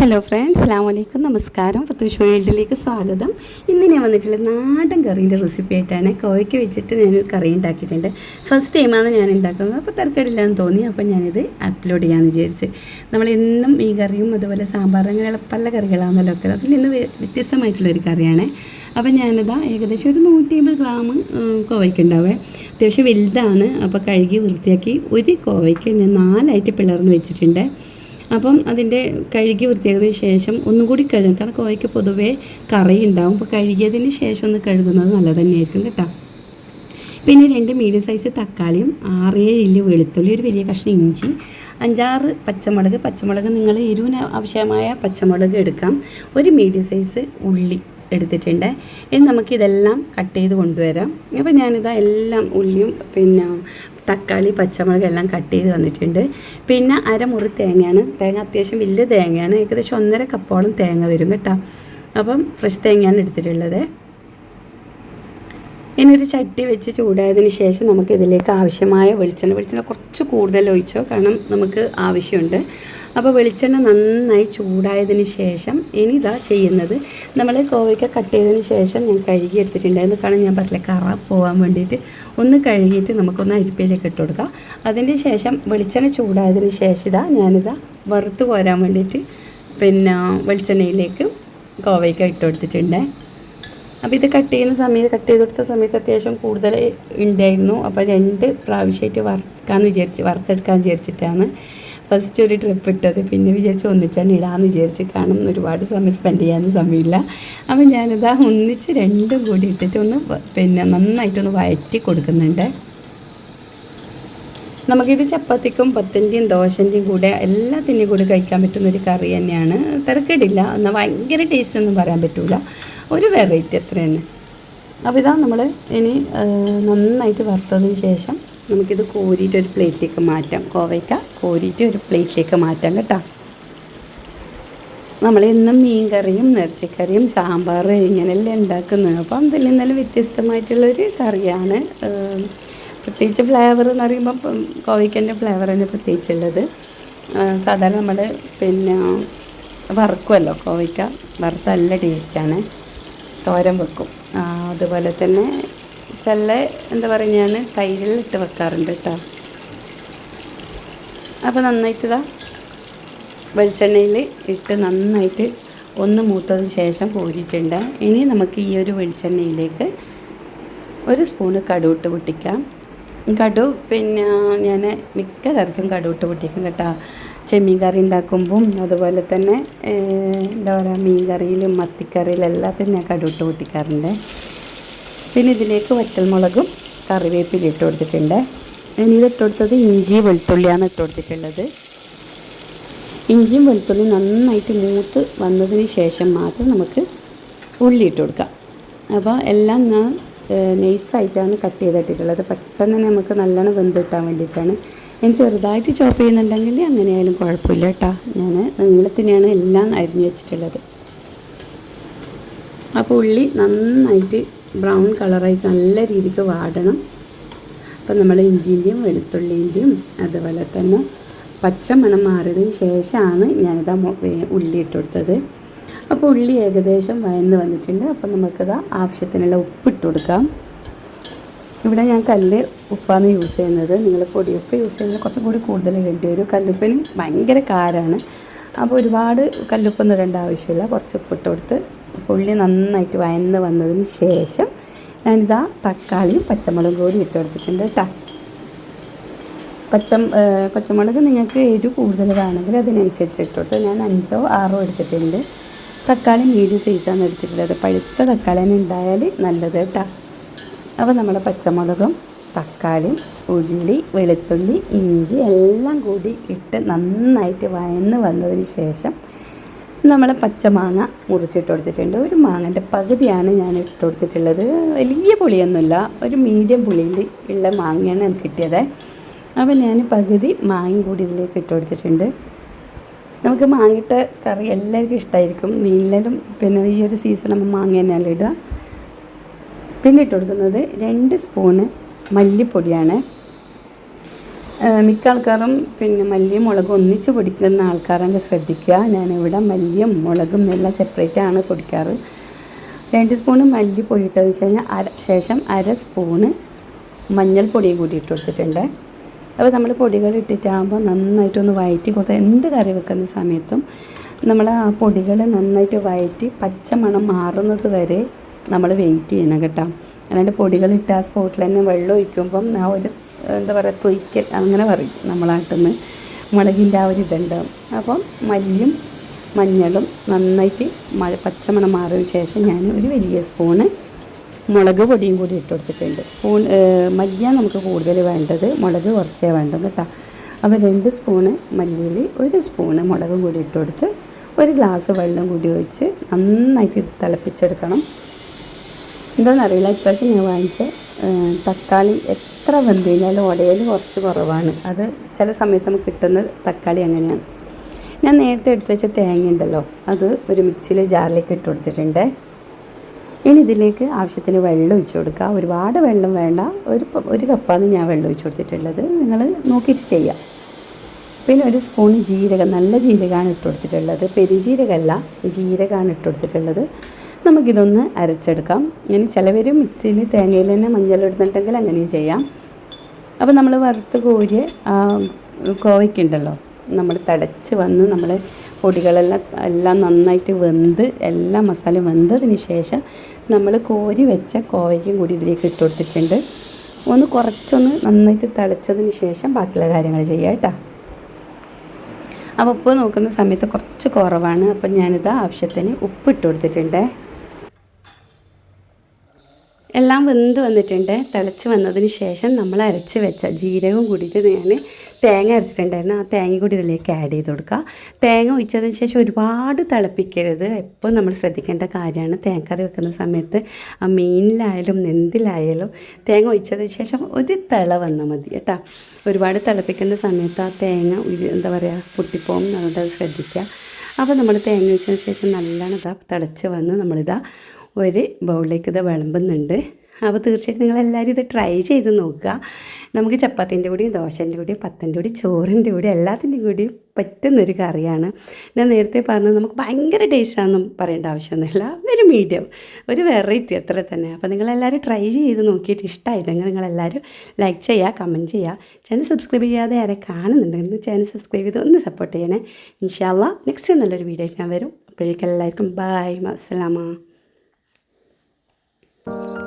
Hello friends അസ്സാം വലൈക്കും നമസ്കാരം. ഫത്തൂഷ് വേൾഡിലേക്ക് സ്വാഗതം. ഇന്ന് ഞാൻ വന്നിട്ടുള്ള നാടൻ കറീന്റെ റെസിപ്പി ആയിട്ടാണ് കോവയ്ക്ക് വെച്ചിട്ട് ഞാനൊരു കറി ഉണ്ടാക്കിയിട്ടുണ്ട്. ഫസ്റ്റ് ടൈമാണ് ഞാൻ ഉണ്ടാക്കുന്നത്. അപ്പോൾ തരക്കേടില്ലാന്ന് തോന്നി. അപ്പോൾ ഞാനിത് അപ്ലോഡ് ചെയ്യാമെന്ന് വിചാരിച്ച്. നമ്മൾ എന്നും ഈ കറിയും അതുപോലെ സാമ്പാർ അങ്ങനെയുള്ള പല കറികളാണല്ലോ ഒക്കെ. അതിൽ നിന്ന് വ്യ- വ്യത്യസ്തമായിട്ടുള്ളൊരു കറിയാണ്. അപ്പോൾ ഞാനിതാ ഏകദേശം ഒരു നൂറ്റി അമ്പത് ഗ്രാം കോവയ്ക്ക് ഉണ്ടാവേ. അത്യാവശ്യം വലുതാണ്. അപ്പോൾ കഴുകി വൃത്തിയാക്കി ഒരു കോവയ്ക്ക് ഞാൻ നാലായിട്ട് പിളർന്ന് വെച്ചിട്ടുണ്ട്. അപ്പം അതിന്റെ കഴുകി വൃത്തിയാക്കിയതിന് ശേഷം ഒന്നും കൂടി കഴുകും കാരണം കോവയ്ക്ക് പൊതുവേ കറി ഉണ്ടാവും. അപ്പോൾ കഴുകിയതിന് ശേഷം ഒന്ന് കഴുകുന്നത് നല്ലത് തന്നെയായിരിക്കും കേട്ടോ. പിന്നെ രണ്ട് മീഡിയം സൈസ് തക്കാളിയും ആറേഴ് ഇല്ല് വെളുത്തുള്ളി ഒരു വലിയ കഷ്ണം ഇഞ്ചി അഞ്ചാറ് പച്ചമുളക്. പച്ചമുളക് നിങ്ങൾ എരിവിന് ആവശ്യമായ പച്ചമുളക് എടുക്കാം. ഒരു മീഡിയം സൈസ് ഉള്ളി എടുത്തിട്ടുണ്ട്. ഇനി നമുക്കിതെല്ലാം കട്ട് ചെയ്ത് കൊണ്ടുവരാം. അപ്പോൾ ഞാനിതാ എല്ലാം ഉള്ളിയും പിന്നെ തക്കാളി പച്ചമുളക് എല്ലാം കട്ട് ചെയ്ത് വന്നിട്ടുണ്ട്. പിന്നെ അരമുറി തേങ്ങയാണ്. തേങ്ങ അത്യാവശ്യം വലിയ തേങ്ങയാണ്. ഏകദേശം ഒന്നര കപ്പോളം തേങ്ങ വരും കേട്ടോ. അപ്പം ഫ്രഷ് തേങ്ങയാണ് എടുത്തിട്ടുള്ളത്. ഇനി ഒരു ചട്ടി വെച്ച് ചൂടായതിന് ശേഷം നമുക്ക് ഇതിലേക്ക് ആവശ്യമായ വെളിച്ചെണ്ണ വെളിച്ചെണ്ണ കുറച്ച് കൂടുതൽ ഒഴിച്ചോ കാരണം നമുക്ക് ആവശ്യമുണ്ട്. അപ്പോൾ വെളിച്ചെണ്ണ നന്നായി ചൂടായതിന് ശേഷം ഇനി ഇതാ ചെയ്യുന്നത്. നമ്മൾ കോവയ്ക്ക കട്ട് ചെയ്തതിന് ശേഷം ഞാൻ കഴുകി എടുത്തിട്ടുണ്ടായിരുന്നു. കാരണം ഞാൻ പറഞ്ഞില്ല കറ പോകാൻ വേണ്ടിയിട്ട് ഒന്ന് കഴുകിയിട്ട് നമുക്കൊന്ന് അരിപ്പയിലേക്ക് ഇട്ട് കൊടുക്കാം. അതിന് ശേഷം വെളിച്ചെണ്ണ ചൂടായതിന് ശേഷം ഇതാ ഞാനിതാ വറുത്ത് കോരാൻ വേണ്ടിയിട്ട് പിന്നെ വെളിച്ചെണ്ണയിലേക്ക് കോവയ്ക്ക ഇട്ട് കൊടുത്തിട്ടുണ്ട്. അപ്പോൾ ഇത് കട്ട് ചെയ്യുന്ന സമയത്ത് കട്ട് ചെയ്ത് കൊടുത്ത സമയത്ത് അത്യാവശ്യം കൂടുതൽ ഉണ്ടായിരുന്നു. അപ്പോൾ രണ്ട് പ്രാവശ്യമായിട്ട് വറുക്കാമെന്ന് വിചാരിച്ച് വറുത്തെടുക്കാൻ വിചാരിച്ചിട്ടാണ് ഫസ്റ്റ് ഒരു ട്രിപ്പ് ഇട്ടത്. പിന്നെ വിചാരിച്ച് ഒന്നിച്ചാൽ ഇടാമെന്ന് വിചാരിച്ച് കാണുന്ന ഒരുപാട് സമയം സ്പെൻഡ് ചെയ്യാനും സമയമില്ല. അപ്പോൾ ഞാനിതാ ഒന്നിച്ച് രണ്ടും കൂടി ഇട്ടിട്ട് ഒന്ന് പിന്നെ നന്നായിട്ടൊന്ന് വഴറ്റി കൊടുക്കുന്നുണ്ട്. നമുക്കിത് ചപ്പാത്തിക്കും പത്തിന്റെയും ദോശന്റെയും കൂടെ എല്ലാത്തിന്റെയും കൂടെ കഴിക്കാൻ പറ്റുന്ന ഒരു കറി തന്നെയാണ്. തിരക്കേടില്ല. എന്നാൽ ഭയങ്കര ടേസ്റ്റ് ഒന്നും പറയാൻ പറ്റില്ല ഒരു വെറൈറ്റി അത്ര തന്നെ അപ്പോൾ ഇതാ നമ്മൾ ഇനി നന്നായിട്ട് വറുത്തതിന് ശേഷം നമുക്കിത് കോരിയിട്ട് ഒരു പ്ലേറ്റിലേക്ക് മാറ്റാം. കോവയ്ക്ക കോരിയിട്ട് ഒരു പ്ലേറ്റിലേക്ക് മാറ്റാം കേട്ടോ. നമ്മൾ എന്നും മീൻ കറിയും ഇറച്ചിക്കറിയും സാമ്പാർ ഇങ്ങനെയല്ലേ ഉണ്ടാക്കുന്നത്. അപ്പം അതിൽ നിന്നെല്ലാം വ്യത്യസ്തമായിട്ടുള്ളൊരു കറിയാണ് പ്രത്യേകിച്ച് ഫ്ലേവർ എന്ന് പറയുമ്പോൾ ഇപ്പം കോവയ്ക്കന്റെ ഫ്ലേവർ തന്നെ പ്രത്യേകിച്ചുള്ളത് സാധാരണ നമ്മൾ പിന്നെ വറുക്കുമല്ലോ കോവയ്ക്ക. വറുത്ത നല്ല ടേസ്റ്റാണ്. തോരൻ വെക്കും. അതുപോലെ തന്നെ ചില എന്താ പറയുക ഞാൻ തൈരിൽ തൈരിലിട്ട് വെക്കാറുണ്ട് കേട്ടോ. അപ്പോൾ നന്നായിട്ട് ഇതാ വെളിച്ചെണ്ണയിൽ ഇട്ട് നന്നായിട്ട് ഒന്ന് മൂത്തതിന് ശേഷം കോരിയിട്ടുണ്ട്. ഇനി നമുക്ക് ഈ ഒരു വെളിച്ചെണ്ണയിലേക്ക് ഒരു സ്പൂണ് കടുവിട്ട് പൊട്ടിക്കാം. കടു പിന്നെ ഞാൻ മിക്ക കറിക്കും കടുവിട്ട് പൊട്ടിക്കും കേട്ടോ. ചെമ്മീൻ കറി ഉണ്ടാക്കുമ്പം അതുപോലെ തന്നെ എന്താ പറയുക മീൻ കറിയിലും മത്തിക്കറിയിലും എല്ലാത്തിനും ഞാൻ കടുവിട്ട് പൊട്ടിക്കാറുണ്ട്. പിന്നെ ഇതിലേക്ക് വറ്റൽമുളകും കറിവേപ്പില ഇട്ട് കൊടുത്തിട്ടുണ്ട്. ഇനി ഇത് ഇട്ട് കൊടുത്തത് ഇഞ്ചി വെളുത്തുള്ളിയാണ് ഇട്ട് കൊടുത്തിട്ടുള്ളത്. ഇഞ്ചിയും വെളുത്തുള്ളിയും നന്നായിട്ട് മൂത്ത് വന്നതിന് ശേഷം മാത്രം നമുക്ക് ഉള്ളി ഇട്ട് കൊടുക്കാം. അപ്പോൾ എല്ലാം ഞാൻ നൈസായിട്ടാണ് കട്ട് ചെയ്തിട്ടുള്ളത് പെട്ടെന്ന് തന്നെ നമുക്ക് നല്ലോണം വെന്ത് കിട്ടാൻ വേണ്ടിയിട്ടാണ്. ഞാൻ ചെറുതായിട്ട് ചോപ്പ് ചെയ്യുന്നുണ്ടെങ്കിൽ അങ്ങനെയായാലും കുഴപ്പമില്ല കേട്ടോ. ഞാൻ നീളത്തിനെയാണ് എല്ലാം അരിഞ്ഞു വെച്ചിട്ടുള്ളത്. അപ്പോൾ ഉള്ളി നന്നായിട്ട് ബ്രൗൺ കളറായി നല്ല രീതിക്ക് വാടണം. അപ്പം നമ്മൾ ഇഞ്ചിന്റെയും വെളുത്തുള്ളിന്റെയും അതുപോലെ തന്നെ പച്ചമണം മാറിയതിന് ശേഷമാണ് ഞാനിതാ ഉള്ളി ഇട്ട് കൊടുത്തത്. അപ്പോൾ ഉള്ളി ഏകദേശം വയന്ന് വന്നിട്ടുണ്ട്. അപ്പോൾ നമുക്കത് ആവശ്യത്തിനുള്ള ഉപ്പ് ഇട്ട് കൊടുക്കാം. ഇവിടെ ഞാൻ കല്ല് ഉപ്പാണ് യൂസ് ചെയ്യുന്നത്. നിങ്ങൾ പൊടിയുപ്പ് യൂസ് ചെയ്യുന്നത് കുറച്ചും കൂടി കൂടുതൽ ഇടേണ്ടി വരും. കല്ലുപ്പിന് ഭയങ്കര കാരാണ്. അപ്പോൾ ഒരുപാട് കല്ലുപ്പൊന്നും ഇടേണ്ട ആവശ്യമില്ല. കുറച്ച് ഉപ്പിട്ട് കൊടുത്ത് ഉള്ളി നന്നായിട്ട് വയന്ന് വന്നതിന് ശേഷം ഞാനിതാ തക്കാളിയും പച്ചമുളകും കൂടി ഇട്ട് കൊടുത്തിട്ടുണ്ട് കേട്ടോ പച്ച പച്ചമുളക് നിങ്ങൾക്ക് എരിവ് കൂടുതൽ വേണമെങ്കിൽ അതിനനുസരിച്ച് ഇട്ടോട്ട് ഞാൻ അഞ്ചോ ആറോ എടുത്തിട്ടുണ്ട്. തക്കാളി മീഡിയം സൈസാണ് എടുത്തിട്ടുള്ളത്. പഴുത്ത തക്കാളി തന്നെ ഉണ്ടായാൽ നല്ലത് കേട്ടോ അപ്പോൾ നമ്മുടെ പച്ചമുളകും തക്കാളിയും ഉള്ളി വെളുത്തുള്ളി ഇഞ്ചി എല്ലാം കൂടി ഇട്ട് നന്നായിട്ട് വയന്ന് വന്നതിന് ശേഷം നമ്മൾ പച്ചമാങ്ങ മുറിച്ചിട്ട് കൊടുത്തിട്ടുണ്ട്. ഒരു മാങ്ങന്റെ പകുതിയാണ് ഞാൻ ഇട്ട് കൊടുത്തിട്ടുള്ളത്. വലിയ പുളിയൊന്നുമില്ല. ഒരു മീഡിയം പുളിയിൽ ഉള്ള മാങ്ങയാണ് എനിക്ക് കിട്ടിയത്. അപ്പോൾ ഞാൻ പകുതി മാങ്ങ കൂടി ഇതിലേക്ക് ഇട്ട് കൊടുത്തിട്ടുണ്ട്. നമുക്ക് മാങ്ങിട്ട കറി എല്ലാവർക്കും ഇഷ്ടമായിരിക്കും നീലനും പിന്നെ ഈ ഒരു സീസൺ നമ്മൾ മാങ്ങ തന്നെയല്ലേ ഇടുക. പിന്നെ ഇട്ട് കൊടുക്കുന്നത് രണ്ട് സ്പൂണ് മല്ലിപ്പൊടിയാണ്. മിക്ക ആൾക്കാരും പിന്നെ മല്ലിയും മുളകും ഒന്നിച്ച് പൊടിക്കുന്ന ആൾക്കാരാണ് ശ്രദ്ധിക്കുക. ഞാനിവിടെ മല്ലിയും മുളകും എല്ലാം സെപ്പറേറ്റ് ആണ് പൊടിക്കാറ്. രണ്ട് സ്പൂണ് മല്ലി പൊടി ഇട്ടതിന് ശേഷം അര ശേഷം അര സ്പൂണ് മഞ്ഞൾപ്പൊടിയും കൂടി ഇട്ട് കൊടുത്തിട്ടുണ്ട്. അപ്പോൾ നമ്മൾ പൊടികൾ ഇട്ടിട്ടാകുമ്പോൾ നന്നായിട്ടൊന്ന് വയറ്റി കൊടുത്താൽ എന്ത് കറി വെക്കുന്ന സമയത്തും നമ്മൾ ആ പൊടികൾ നന്നായിട്ട് വയറ്റി പച്ചമണം മാറുന്നത് വരെ നമ്മൾ വെയിറ്റ് ചെയ്യണം കേട്ടോ. അല്ലാണ്ട് പൊടികൾ ഇട്ട് ആ സ്പോട്ടിൽ തന്നെ വെള്ളം ഒഴിക്കുമ്പം ആ ഒരു എന്താ പറയുക തൊയ്ക്കൽ അങ്ങനെ പറയും നമ്മളാട്ടിന്ന്. മുളകിന്റെ ആ ഒരു ഇതുണ്ടാവും അപ്പം മല്ലിയും മഞ്ഞളും നന്നായിട്ട് മഴ പച്ചമണം മാറിയ ശേഷം ഞാൻ ഒരു വലിയ സ്പൂണ് മുളക് പൊടിയും കൂടി ഇട്ട് കൊടുത്തിട്ടുണ്ട്. സ്പൂൺ മല്ലിയ നമുക്ക് കൂടുതൽ വേണ്ടത്. മുളക് കുറച്ചേ വേണ്ടത് കേട്ടോ. അപ്പോൾ രണ്ട് സ്പൂണ് മല്ലിയിൽ ഒരു സ്പൂണ് മുളകും കൂടി ഇട്ട് കൊടുത്ത് ഒരു ഗ്ലാസ് വെള്ളം കൂടി ഒഴിച്ച് നന്നായിട്ട് തിളപ്പിച്ചെടുക്കണം. എന്താണെന്നറിയില്ല ഇപ്രാവശ്യം ഞാൻ വാങ്ങിച്ച തക്കാളി എത്ര വെന്ത് കഴിഞ്ഞാലും ഉടയൽ കുറച്ച് കുറവാണ്. അത് ചില സമയത്ത് നമുക്ക് കിട്ടുന്ന തക്കാളി അങ്ങനെയാണ്. ഞാൻ നേരത്തെ എടുത്തു വെച്ച തേങ്ങ ഉണ്ടല്ലോ അത് ഒരു മിക്സിയിലെ ജാറിലേക്ക് ഇട്ട് കൊടുത്തിട്ടുണ്ട്. ഇനി ഇതിലേക്ക് ആവശ്യത്തിന് വെള്ളം ഒഴിച്ചു കൊടുക്കുക. ഒരുപാട് വെള്ളം വേണ്ട ഒരു ഒരു കപ്പാണ് ഞാൻ വെള്ളം ഒഴിച്ചു കൊടുത്തിട്ടുള്ളത്. നിങ്ങൾ നോക്കിയിട്ട് ചെയ്യാം പിന്നെ ഒരു സ്പൂൺ ജീരകം നല്ല ജീരകമാണ് ഇട്ട് കൊടുത്തിട്ടുള്ളത്. പെരുജീരകമല്ല ജീരകമാണ് ഇട്ട് കൊടുത്തിട്ടുള്ളത്. നമുക്കിതൊന്ന് അരച്ചെടുക്കാം. ഇനി ചിലവർ മിക്സിയിൽ തേങ്ങയിൽ തന്നെ മഞ്ഞൾ ഇടുന്നുണ്ടെങ്കിൽ അങ്ങനെയും ചെയ്യാം. അപ്പോൾ നമ്മൾ വറുത്ത് കോരിയ കോവയ്ക്കുണ്ടല്ലോ നമ്മൾ തടച്ച് വന്ന് നമ്മൾ പൊടികളെല്ലാം എല്ലാം നന്നായിട്ട് വെന്ത് എല്ലാ മസാലയും വെന്തതിന് ശേഷം നമ്മൾ കോരി വെച്ച കോവയ്ക്കും കൂടി ഇതിലേക്ക് ഇട്ട് കൊടുത്തിട്ടുണ്ട്. ഒന്ന് കുറച്ചൊന്ന് നന്നായിട്ട് തിളച്ചതിന് ശേഷം ബാക്കിയുള്ള കാര്യങ്ങൾ ചെയ്യാം കേട്ടോ. അപ്പോൾ ഉപ്പ് നോക്കുന്ന സമയത്ത് കുറച്ച് കുറവാണ്. അപ്പം ഞാനിത് ആവശ്യത്തിന് ഉപ്പ് ഇട്ട് കൊടുത്തിട്ടുണ്ട്. എല്ലാം വെന്ത് വന്നിട്ടുണ്ട്. തിളച്ച് വന്നതിന് ശേഷം നമ്മൾ അരച്ച് വെച്ച ജീരകം കൂടിയിട്ട് ഞാൻ തേങ്ങ അരച്ചിട്ടുണ്ടായിരുന്നു. ആ തേങ്ങ കൂടി ഇതിലേക്ക് ആഡ് ചെയ്ത് കൊടുക്കുക. തേങ്ങ ഒഴിച്ചതിന് ശേഷം ഒരുപാട് തിളപ്പിക്കരുത്. എപ്പോൾ നമ്മൾ ശ്രദ്ധിക്കേണ്ട കാര്യമാണ്. തേങ്ങക്കറി വെക്കുന്ന സമയത്ത് ആ മീനിലായാലും നെന്തിലായാലും തേങ്ങ ഒഴിച്ചതിന് ശേഷം ഒരു തിള വന്നാൽ മതി കേട്ടോ. ഒരുപാട് തിളപ്പിക്കുന്ന സമയത്ത് ആ തേങ്ങ എന്താ പറയുക പൊട്ടിപ്പോകും നമ്മളത് ശ്രദ്ധിക്കുക. അപ്പോൾ നമ്മൾ തേങ്ങ ഒഴിച്ചതിന് ശേഷം നല്ലോണം ഇതാ തിളച്ച് വന്ന് നമ്മളിതാ ഒരു ബൗളിലേക്ക് ഇത് വിളമ്പുന്നുണ്ട്. അപ്പോൾ തീർച്ചയായിട്ടും നിങ്ങളെല്ലാവരും ഇത് ട്രൈ ചെയ്ത് നോക്കുക. നമുക്ക് ചപ്പാത്തിന്റെ കൂടിയും ദോശന്റെ കൂടിയും പത്തന്റെ കൂടി ചോറിന്റെ കൂടി എല്ലാത്തിന്റെയും കൂടി പറ്റുന്നൊരു കറിയാണ്. ഞാൻ നേരത്തെ പറഞ്ഞത് നമുക്ക് ഭയങ്കര ടേസ്റ്റാണെന്നും പറയേണ്ട ആവശ്യമൊന്നുമില്ല. ഒരു മീഡിയം ഒരു വെറൈറ്റി അത്ര തന്നെ. അപ്പോൾ നിങ്ങളെല്ലാവരും ട്രൈ ചെയ്ത് നോക്കിയിട്ട് ഇഷ്ടമായിട്ടെങ്കിൽ നിങ്ങളെല്ലാവരും ലൈക്ക് ചെയ്യുക കമന്റ് ചെയ്യുക. ചാനൽ സബ്സ്ക്രൈബ് ചെയ്യാതെ ആരെ കാണുന്നുണ്ടെങ്കിൽ ചാനൽ സബ്സ്ക്രൈബ് ചെയ്ത് ഒന്ന് സപ്പോർട്ട് ചെയ്യണേ. ഇൻഷാല്ല നെക്സ്റ്റ് നല്ലൊരു വീഡിയോ ആയിട്ട് ഞാൻ വരും. അപ്പോഴേക്കും എല്ലാവർക്കും ബൈ അസ്സലാമ Thank you.